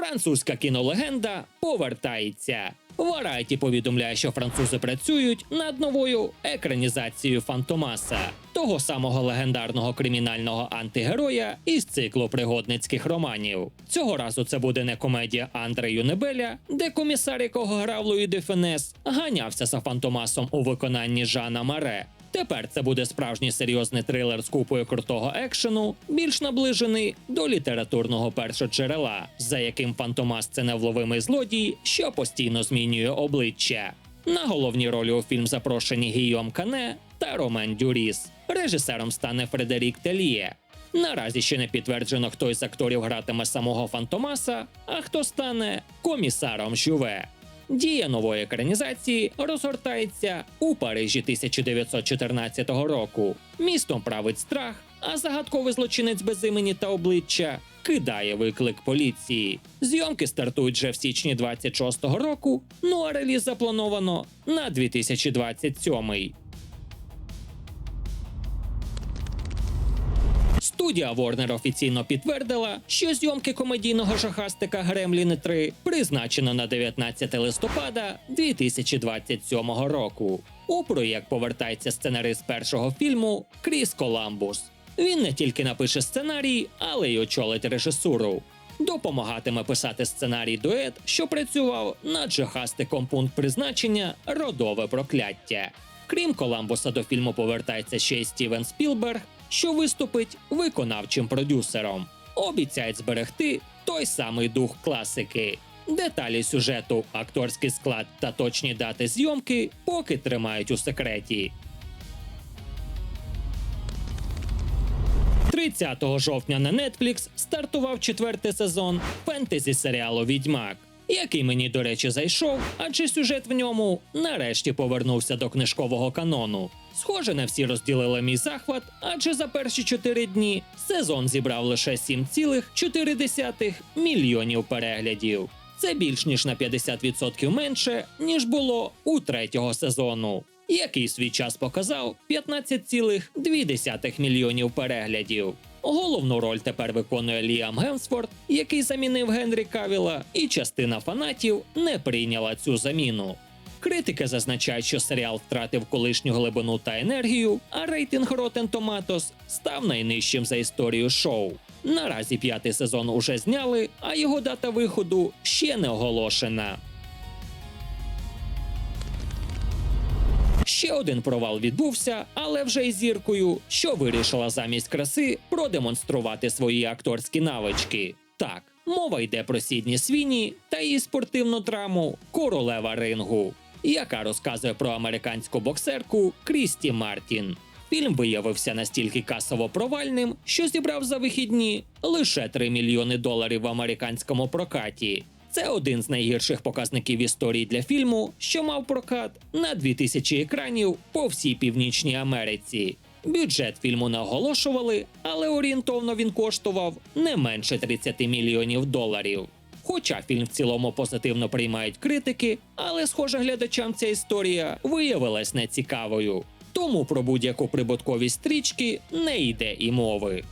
Французька кінолегенда повертається. Variety повідомляє, що французи працюють над новою екранізацією Фантомаса, того самого легендарного кримінального антигероя із циклу пригодницьких романів. Цього разу це буде не комедія Андрею Небеля, де комісар, якого грав Луї де Фенес, ганявся за Фантомасом у виконанні Жана Маре. Тепер це буде справжній серйозний трилер з купою крутого екшену, більш наближений до літературного першоджерела, за яким Фантомас це невловимий злодій, що постійно змінює обличчя. На головні ролі у фільм запрошені Гійом Кане та Ромен Дюріс. Режисером стане Фредерік Теліє. Наразі ще не підтверджено, хто із акторів гратиме самого Фантомаса, а хто стане комісаром Жюве. Дія нової екранізації розгортається у Парижі 1914 року. Містом править страх, а загадковий злочинець без імені та обличчя кидає виклик поліції. Зйомки стартують вже в січні 26-го року, ну а реліз заплановано на 2027. Студія Warner офіційно підтвердила, що зйомки комедійного жахастика Гремліни 3 призначено на 19 листопада 2027 року. У проєкт повертається сценарист першого фільму Кріс Коламбус. Він не тільки напише сценарій, але й очолить режисуру. Допомагатиме писати сценарій дует, що працював над жахастиком пункт призначення Родове прокляття. Крім Коламбуса, до фільму повертається ще й Стівен Спілберг, що виступить виконавчим продюсером. Обіцяють зберегти той самий дух класики. Деталі сюжету, акторський склад та точні дати зйомки поки тримають у секреті. 30 жовтня на Netflix стартував четвертий сезон фентезі серіалу Відьмак, який мені, до речі, зайшов, адже сюжет в ньому нарешті повернувся до книжкового канону. Схоже, не всі розділили мій захват, адже за перші 4 дні сезон зібрав лише 7,4 мільйонів переглядів. Це більш ніж на 50% менше, ніж було у третього сезону, який свій час показав 15,2 мільйонів переглядів. Головну роль тепер виконує Ліам Гемсфорд, який замінив Генрі Кавіла, і частина фанатів не прийняла цю заміну. Критики зазначають, що серіал втратив колишню глибину та енергію, а рейтинг Rotten Tomatoes став найнижчим за історію шоу. Наразі п'ятий сезон уже зняли, а його дата виходу ще не оголошена. Ще один провал відбувся, але вже й зіркою, що вирішила замість краси продемонструвати свої акторські навички. Так, мова йде про Сідні Свіні та її спортивну драму Королева рингу, яка розказує про американську боксерку Крісті Мартін. Фільм виявився настільки касово провальним, що зібрав за вихідні лише 3 мільйони доларів в американському прокаті. Це один з найгірших показників історії для фільму, що мав прокат на 2000 екранів по всій північній Америці. Бюджет фільму не оголошували, але орієнтовно він коштував не менше 30 мільйонів доларів. Хоча фільм в цілому позитивно приймають критики, але, схоже, глядачам ця історія виявилась нецікавою. Тому про будь-яку прибутковість стрічки не йде і мови.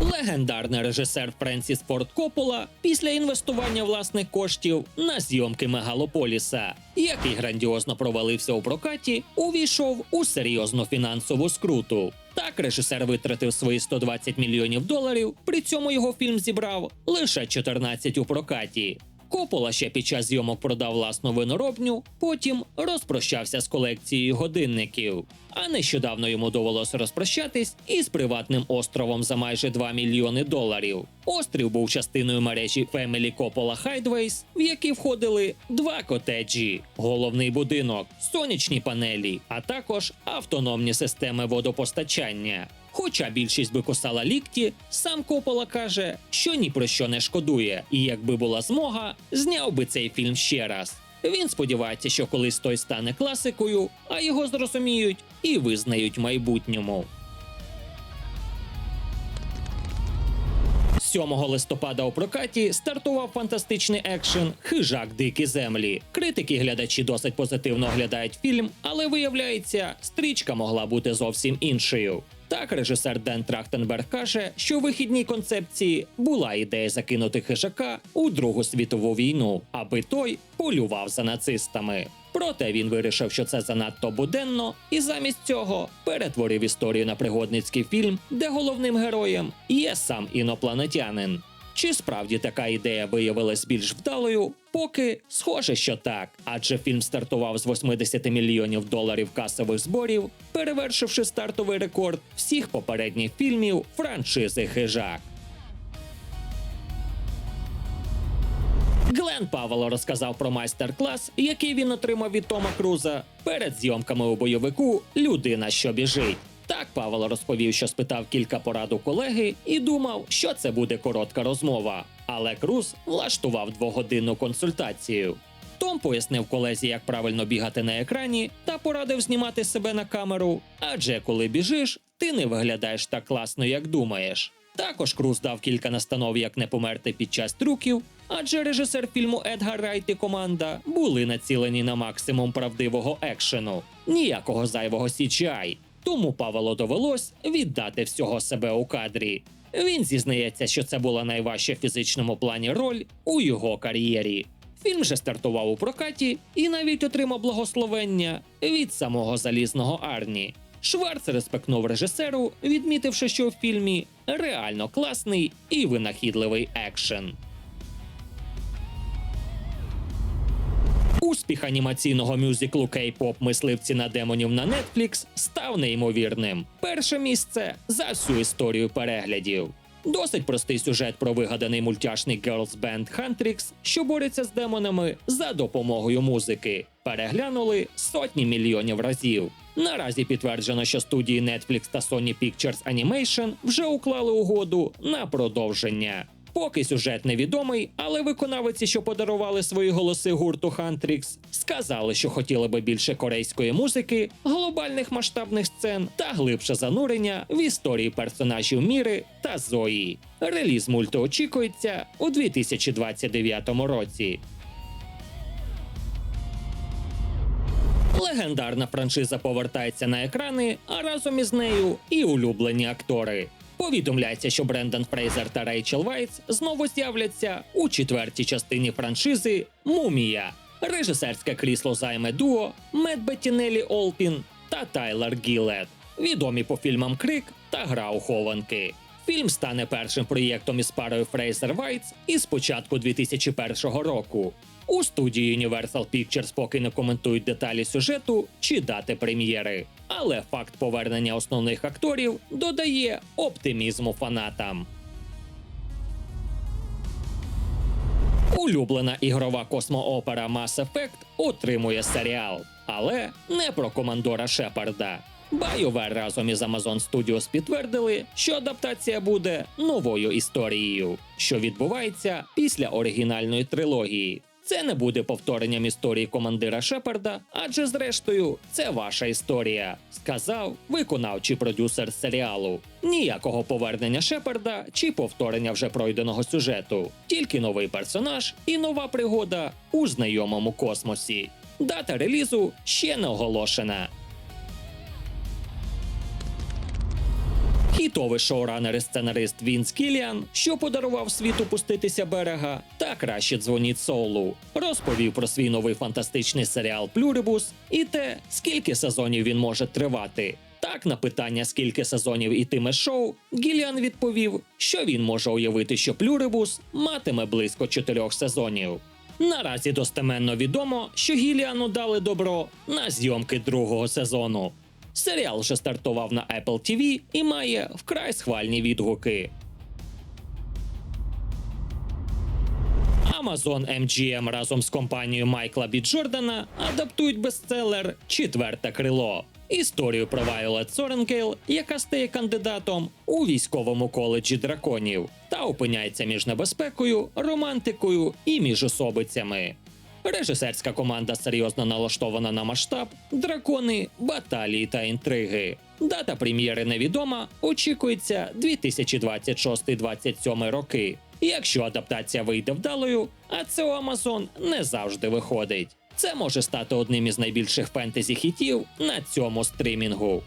Легендарний режисер Френсіс Форд Коппола після інвестування власних коштів на зйомки Мегалополіса, який грандіозно провалився у прокаті, увійшов у серйозну фінансову скруту. Так режисер витратив свої 120 мільйонів доларів, при цьому його фільм зібрав лише 14 у прокаті. Копола ще під час зйомок продав власну виноробню, потім розпрощався з колекцією годинників. А нещодавно йому довелося розпрощатись із приватним островом за майже 2 мільйони доларів. Острів був частиною мережі Family Coppola Hideways, в які входили два котеджі, головний будинок, сонячні панелі, а також автономні системи водопостачання. Хоча більшість би кусала лікті, сам Копола каже, що ні про що не шкодує, і якби була змога, зняв би цей фільм ще раз. Він сподівається, що колись той стане класикою, а його зрозуміють і визнають в майбутньому. 7 листопада у прокаті стартував фантастичний екшен Хижак Дикі землі. Критики глядачі досить позитивно оглядають фільм, але виявляється, стрічка могла бути зовсім іншою. Так, режисер Ден Трахтенберг каже, що в вихідній концепції була ідея закинути хижака у Другу світову війну, аби той полював за нацистами. Проте він вирішив, що це занадто буденно, і замість цього перетворив історію на пригодницький фільм, де головним героєм є сам інопланетянин. Чи справді така ідея виявилась більш вдалою? Поки схоже, що так, адже фільм стартував з 80 мільйонів доларів касових зборів, перевершивши стартовий рекорд всіх попередніх фільмів франшизи Хижак. Глен Павело розказав про майстер-клас, який він отримав від Тома Круза перед зйомками у бойовику Людина, що біжить. Так Павело розповів, що спитав кілька порад у колеги і думав, що це буде коротка розмова. Але Круз влаштував двогодинну консультацію. Том пояснив колезі, як правильно бігати на екрані, та порадив знімати себе на камеру. Адже коли біжиш, ти не виглядаєш так класно, як думаєш. Також Круз дав кілька настанов, як не померти під час трюків, адже режисер фільму Едгар Райт і команда були націлені на максимум правдивого екшену, ніякого зайвого CGI. Тому Павело довелось віддати всього себе у кадрі. Він зізнається, що це була найважча в фізичному плані роль у його кар'єрі. Фільм же стартував у прокаті і навіть отримав благословення від самого залізного Арні. Шварц респектнув режисеру, відмітивши, що в фільмі реально класний і винахідливий екшен. Успіх анімаційного мюзиклу Кей-поп Мисливці на демонів на Netflix став неймовірним. Перше місце за всю історію переглядів. Досить простий сюжет про вигаданий мультяшний girls band Huntrix, що бореться з демонами за допомогою музики. Переглянули сотні мільйонів разів. Наразі підтверджено, що студії Netflix та Sony Pictures Animation вже уклали угоду на продовження. Поки сюжет невідомий, але виконавиці, що подарували свої голоси гурту Huntrix, сказали, що хотіли би більше корейської музики, глобальних масштабних сцен та глибше занурення в історії персонажів Міри та Зої. Реліз мульту очікується у 2029 році. Легендарна франшиза повертається на екрани, а разом із нею і улюблені актори. Повідомляється, що Брендан Фрейзер та Рейчел Вайтс знову з'являться у четвертій частині франшизи Мумія. Режисерське крісло займе дуо Мед Беттінелі Олпін та Тайлер Гілет, відомі по фільмам Крик та Гра у хованки. Фільм стане першим проєктом із парою Фрейзер Вайтс із початку 2001 року. У студії Universal Pictures поки не коментують деталі сюжету чи дати прем'єри, але факт повернення основних акторів додає оптимізму фанатам. Улюблена ігрова космоопера Mass Effect отримує серіал, але не про командора Шепарда. BioWare разом із Amazon Studios підтвердили, що адаптація буде новою історією, що відбувається після оригінальної трилогії. Це не буде повторенням історії командира Шепарда, адже зрештою це ваша історія, сказав виконавчий продюсер серіалу. Ніякого повернення Шепарда чи повторення вже пройденого сюжету, тільки новий персонаж і нова пригода у знайомому космосі. Дата релізу ще не оголошена. Хітовий шоуранер і сценарист Вінс Кіліан, що подарував світу пуститися берега, та краще дзвоніть Соулу, розповів про свій новий фантастичний серіал Плюрибус і те, скільки сезонів він може тривати. Так, на питання, скільки сезонів ітиме шоу, Гіліан відповів, що він може уявити, що Плюрибус матиме близько чотирьох сезонів. Наразі достеменно відомо, що Гіліану дали добро на зйомки другого сезону. Серіал вже стартував на Apple TV і має вкрай схвальні відгуки. Amazon MGM разом з компанією Майкла Бі Джордана адаптують бестселер Четверте крило. Історію про Вайолет Соренгейл, яка стає кандидатом у військовому коледжі драконів та опиняється між небезпекою, романтикою і міжособицями. Режисерська команда серйозно налаштована на масштаб, дракони, баталії та інтриги. Дата прем'єри невідома, очікується 2026-27 роки. Якщо адаптація вийде вдалою, а це у Amazon не завжди виходить. Це може стати одним із найбільших фентезі хітів на цьому стрімінгу.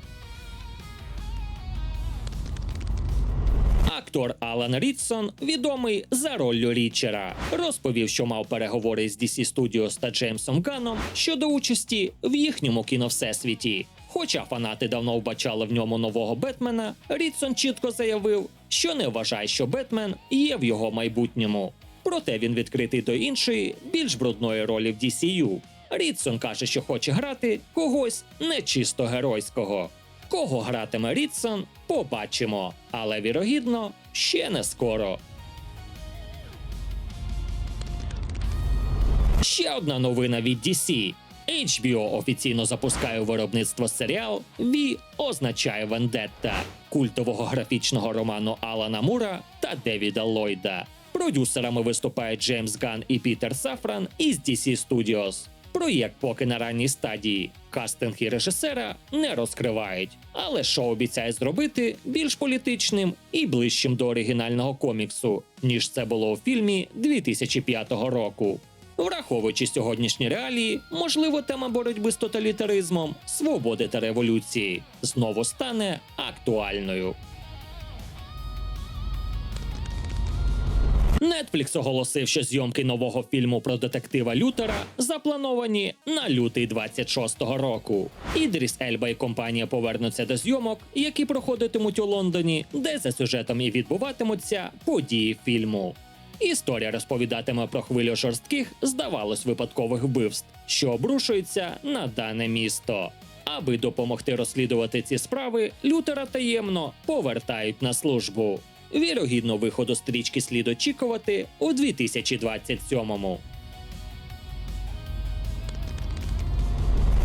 Актор Алан Рідсон, відомий за роллю Річера, розповів, що мав переговори з DC Studios та Джеймсом Ганном щодо участі в їхньому кіновсесвіті. Хоча фанати давно вбачали в ньому нового Бетмена, Рідсон чітко заявив, що не вважає, що Бетмен є в його майбутньому. Проте він відкритий до іншої, більш брудної ролі в DCU. Рідсон каже, що хоче грати когось не чисто геройського. Кого гратиме Рідсон, побачимо, але вірогідно ще не скоро. Ще одна новина від DC. HBO офіційно запускає виробництво серіал «Ві означає Вендетта культового графічного роману Алана Мура та Девіда Ллойда. Продюсерами виступають Джеймс Ганн і Пітер Сафран із DC Studios. Проєкт поки на ранній стадії. Кастинг і режисера не розкривають, але шоу обіцяє зробити більш політичним і ближчим до оригінального коміксу, ніж це було у фільмі 2005 року. Враховуючи сьогоднішні реалії, можливо, тема боротьби з тоталітаризмом, свободи та революції знову стане актуальною. Netflix оголосив, що зйомки нового фільму про детектива Лютера заплановані на лютий 26-го року. Ідріс Ельба і компанія повернуться до зйомок, які проходитимуть у Лондоні, де за сюжетом і відбуватимуться події фільму. Історія розповідатиме про хвилю жорстких, здавалось, випадкових вбивств, що обрушуються на дане місто. Аби допомогти розслідувати ці справи, Лютера таємно повертають на службу. Вірогідно, виходу стрічки слід очікувати у 2027-му.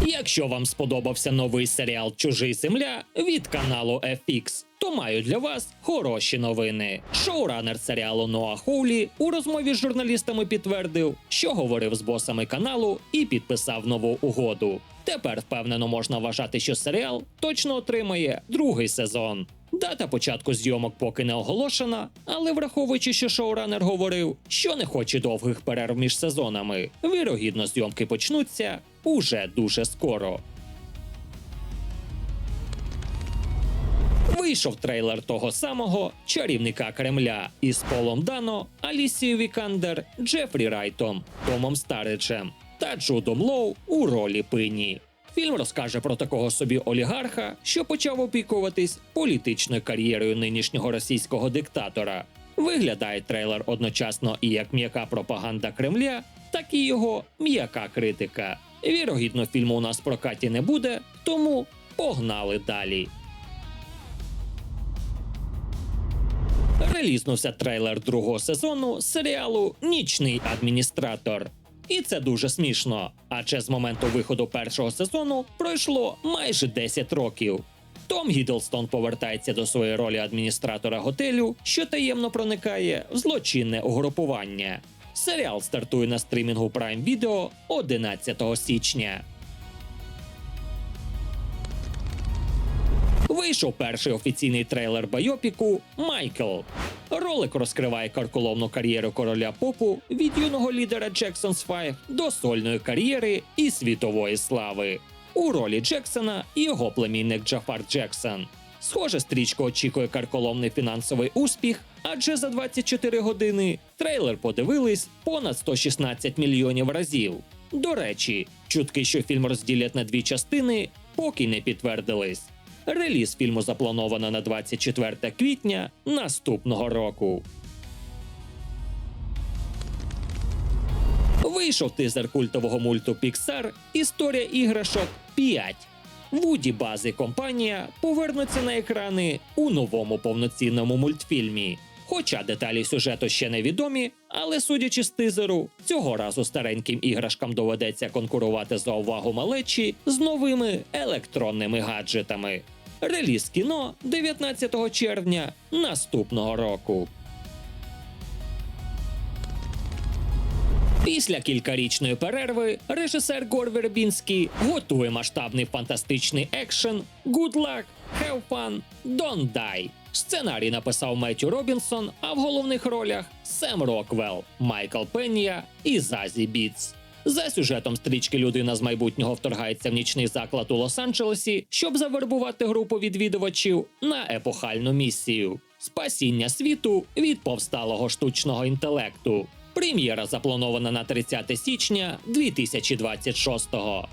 Якщо вам сподобався новий серіал Чужий земля від каналу FX, то маю для вас хороші новини. Шоуранер серіалу Ноа Хоулі у розмові з журналістами підтвердив, що говорив з босами каналу і підписав нову угоду. Тепер впевнено можна вважати, що серіал точно отримає другий сезон. Дата початку зйомок поки не оголошена, але враховуючи, що шоуранер говорив, що не хоче довгих перерв між сезонами, вірогідно, зйомки почнуться уже дуже скоро. Вийшов трейлер того самого чарівника Кремля із Полом Дано, Алісією Вікандер, Джефрі Райтом, Томом Старичем та Джудом Лоу у ролі пині. Фільм розкаже про такого собі олігарха, що почав опікуватись політичною кар'єрою нинішнього російського диктатора. Виглядає трейлер одночасно і як м'яка пропаганда Кремля, так і його м'яка критика. Вірогідно, фільму у нас в прокаті не буде, тому погнали далі. Релізнувся трейлер другого сезону серіалу Нічний адміністратор. І це дуже смішно, адже з моменту виходу першого сезону пройшло майже 10 років. Том Гідлстон повертається до своєї ролі адміністратора готелю, що таємно проникає в злочинне угрупування. Серіал стартує на стрімінгу Prime Video 11 січня. Вийшов перший офіційний трейлер байопіку Майкл. Ролик розкриває карколомну кар'єру короля попу від юного лідера Jackson's 5 до сольної кар'єри і світової слави. У ролі Джексона його племінник Джафар Джексон. Схоже, стрічка очікує карколомний фінансовий успіх, адже за 24 години трейлер подивились понад 116 мільйонів разів. До речі, чутки, що фільм розділять на дві частини, поки не підтвердились. Реліз фільму заплановано на 24 квітня наступного року. Вийшов тизер культового мульту Pixar Історія іграшок 5. Вуді бази компанія повернуться на екрани у новому повноцінному мультфільмі. Хоча деталі сюжету ще не відомі, але судячи з тизеру, цього разу стареньким іграшкам доведеться конкурувати за увагу малечі з новими електронними гаджетами. Реліз кіно 19 червня наступного року. Після кількарічної перерви режисер Гор Вербінський готує масштабний фантастичний екшен Good Luck, Have Fun, Don't Die. Сценарій написав Меттю Робінсон, а в головних ролях Сем Роквелл, Майкл Пенія і Зазі Біц. За сюжетом стрічки людина з майбутнього вторгається в нічний заклад у Лос-Анджелесі, щоб завербувати групу відвідувачів на епохальну місію. Спасіння світу від повсталого штучного інтелекту. Прем'єра запланована на 30 січня 2026-го.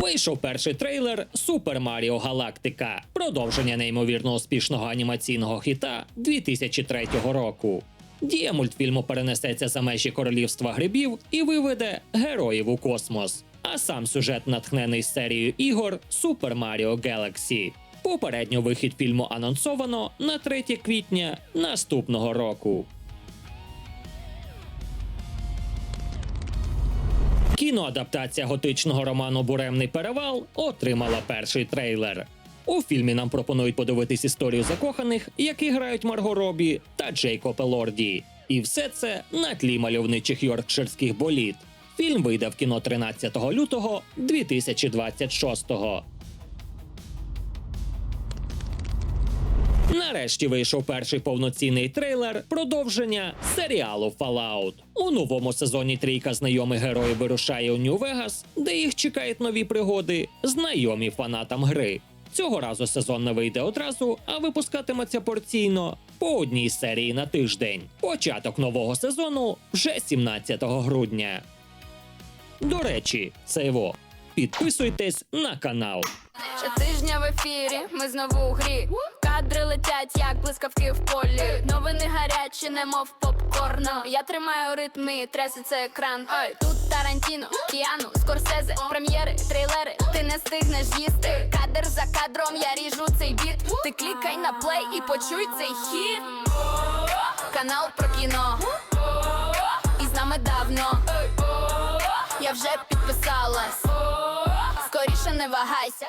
Вийшов перший трейлер Супер Маріо Галактика, продовження неймовірно успішного анімаційного хіта 2003 року. Дія мультфільму перенесеться за межі королівства грибів і виведе героїв у космос. А сам сюжет натхнений серією ігор Super Mario Galaxy. Попередньо вихід фільму анонсовано на 3 квітня наступного року. Кіноадаптація готичного роману Буремний перевал отримала перший трейлер. У фільмі нам пропонують подивитись історію закоханих, які грають Марго Робі та Джейкоб Елорді. І все це на тлі мальовничих йоркширських боліт. Фільм вийде в кіно 13 лютого 2026-го. Нарешті вийшов перший повноцінний трейлер продовження серіалу Fallout. У новому сезоні трійка знайомих героїв вирушає у Нью-Вегас, де їх чекають нові пригоди, знайомі фанатам гри. Цього разу сезон не вийде одразу, а випускатиметься порційно по одній серії на тиждень. Початок нового сезону вже 17 грудня. До речі, це його. Підписуйтесь на канал. Щотижня в ефірі, ми знову у грі. Кадри летять, як блискавки в полі. Новини гарячі, немов попкорно. Я тримаю ритм і трясеться екран. Ой, тут Тарантіно, Кіану, Скорсезе, прем'єри, трейлери. Ти не стигнеш їсти. Кадр за кадром, я ріжу цей біт. Ти клікай на плей і почуй цей хіт. Канал про кіно. І з нами давно. Я вже підписалась. Скоріше не вагайся.